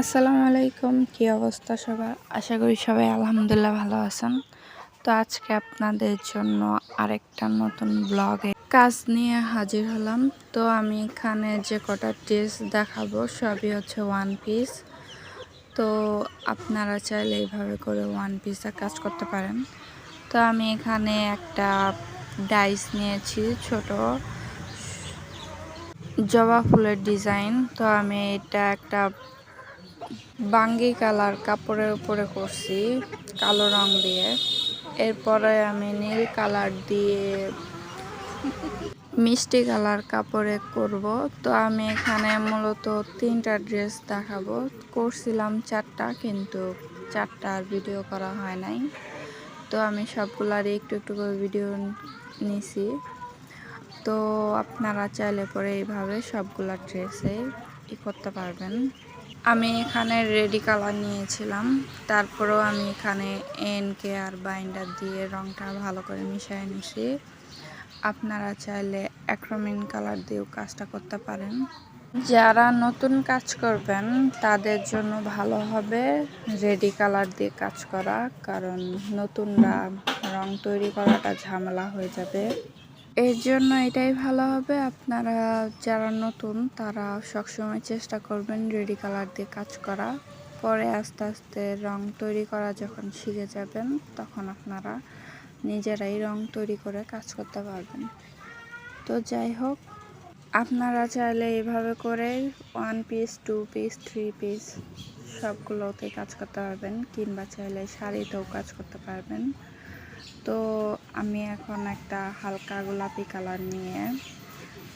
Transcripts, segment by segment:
আসসালামু আলাইকুম, কী অবস্থা সবার? আশা করি সবাই আলহামদুলিল্লাহ ভালো আছেন। তো আজকে আপনাদের জন্য আরেকটা নতুন ব্লগে কাজ নিয়ে হাজির হলাম। তো আমি এখানে যে কটা ড্রেস দেখাবো, সবই হচ্ছে ওয়ান পিস তো আপনারা চাইলে এইভাবে করে ওয়ান পিসে কাজ করতে পারেন। তো আমি এখানে একটা ডাইস নিয়েছি, ছোট। জবা ফুলের ডিজাইন তো আমি এটা একটা বাঙ্গি কালার কাপড়ের উপরে করছি, কালো রং দিয়ে। এরপরে আমি নীল কালার দিয়ে মিষ্টি কালার কাপড়ে করব। তো আমি এখানে মূলত তিনটা ড্রেস দেখাবো। করছিলাম চারটা, কিন্তু চারটা আর ভিডিও করা হয় নাই। তো আমি সবগুলারই একটু একটু করে ভিডিও নিছি। তো আপনারা চাইলে পরে এইভাবে সবগুলা ড্রেসে ই করতে পারবেন। আমি এখানে রেডি কালার নিয়েছিলাম। তারপরেও আমি এখানে এন কে আর বাইন্ডার দিয়ে রংটা ভালো করে মিশিয়ে নিছি। আপনারা চাইলে অ্যাক্রোমিন কালার দিয়েও কাজটা করতে পারেন। যারা নতুন কাজ করবেন, তাদের জন্য ভালো হবে রেডি কালার দিয়ে কাজ করা, কারণ নতুনরা রং তৈরি করাটা ঝামেলা হয়ে যাবে। এর জন্য এটাই ভালো হবে। আপনারা যারা নতুন, তারা সবসময় চেষ্টা করবেন রেডি কালার দিয়ে কাজ করা। পরে আস্তে আস্তে রং তৈরি করা যখন শিখে যাবেন, তখন আপনারা নিজেরাই রং তৈরি করে কাজ করতে পারবেন। তো যাই হোক, আপনারা চাইলে এভাবে করে one piece two piece three piece সবগুলোতে কাজ করতে পারবেন, কিংবা চাইলে শাড়িতেও কাজ করতে পারবেন। তো আমি এখন একটা হালকা গোলাপি কালার নিয়ে,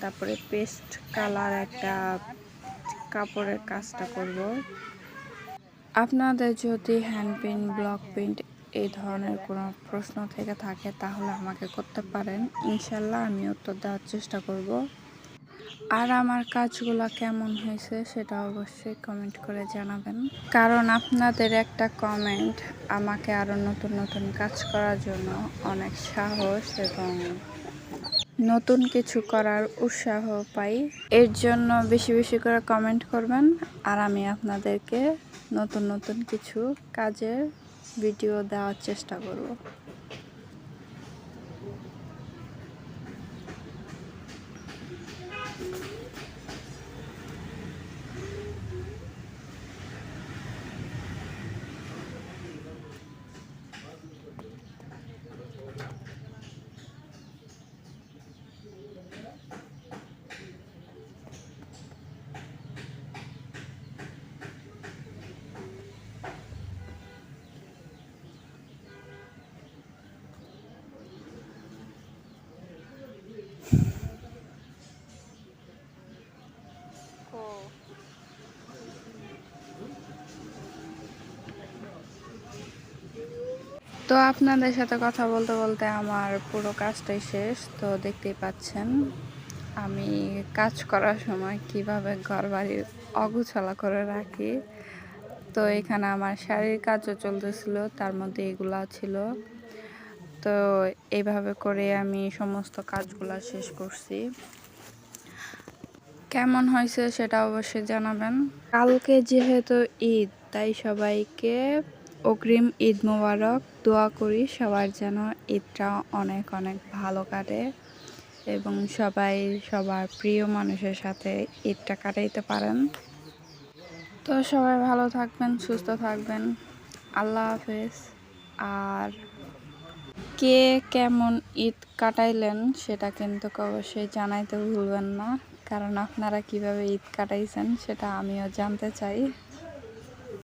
তারপরে পেস্ট কালার একটা কাপড়ের কাজটা করব। আপনাদের যদি হ্যান্ড প্রিন্ট ব্লক প্রিন্ট এই ধরনের কোনো প্রশ্ন থেকে থাকে, তাহলে আমাকে করতে পারেন। ইনশাল্লাহ আমি উত্তর দেওয়ার চেষ্টা করব। আর আমার কাজগুলো কেমন হয়েছে সেটা অবশ্যই কমেন্ট করে জানাবেন। কারণ আপনাদের একটা কমেন্ট আমাকে আরও নতুন নতুন কাজ করার জন্য অনেক সাহস এবং নতুন কিছু করার উৎসাহ পাই। এর জন্য বেশি বেশি করে কমেন্ট করবেন আর আমি আপনাদেরকে নতুন নতুন কিছু কাজের ভিডিও দেওয়ার চেষ্টা করব। তো আপনাদের সাথে কথা বলতে বলতে আমার পুরো কাজটাই শেষ, তো দেখতেই পাচ্ছেন আমি কাজ করার সময় কীভাবে ঘর বাড়ির অগুছলা করে রাখি। তো এখানে আমার শাড়ির কাজও চলতেছিল, তার মধ্যে এগুলা ছিল। তো এইভাবে করে আমি সমস্ত কাজগুলা শেষ করছি। কেমন হয়েছে সেটা অবশ্যই জানাবেন। কালকে যেহেতু ঈদ তাই সবাইকে অগ্রিম ঈদ মোবারক। দোয়া করি সবার যেন ঈদটা অনেক অনেক ভালো কাটে এবং সবাই সবার প্রিয় মানুষের সাথে ঈদটা কাটাইতে পারেন। তো সবাই ভালো থাকবেন সুস্থ থাকবেন। আল্লাহ হাফেজ। আর কে কেমন ঈদ কাটাইলেন সেটা কিন্তু অবশ্যই জানাইতে ভুলবেন না। কারণ আপনারা কীভাবে ঈদ কাটাইছেন সেটা আমিও জানতে চাই।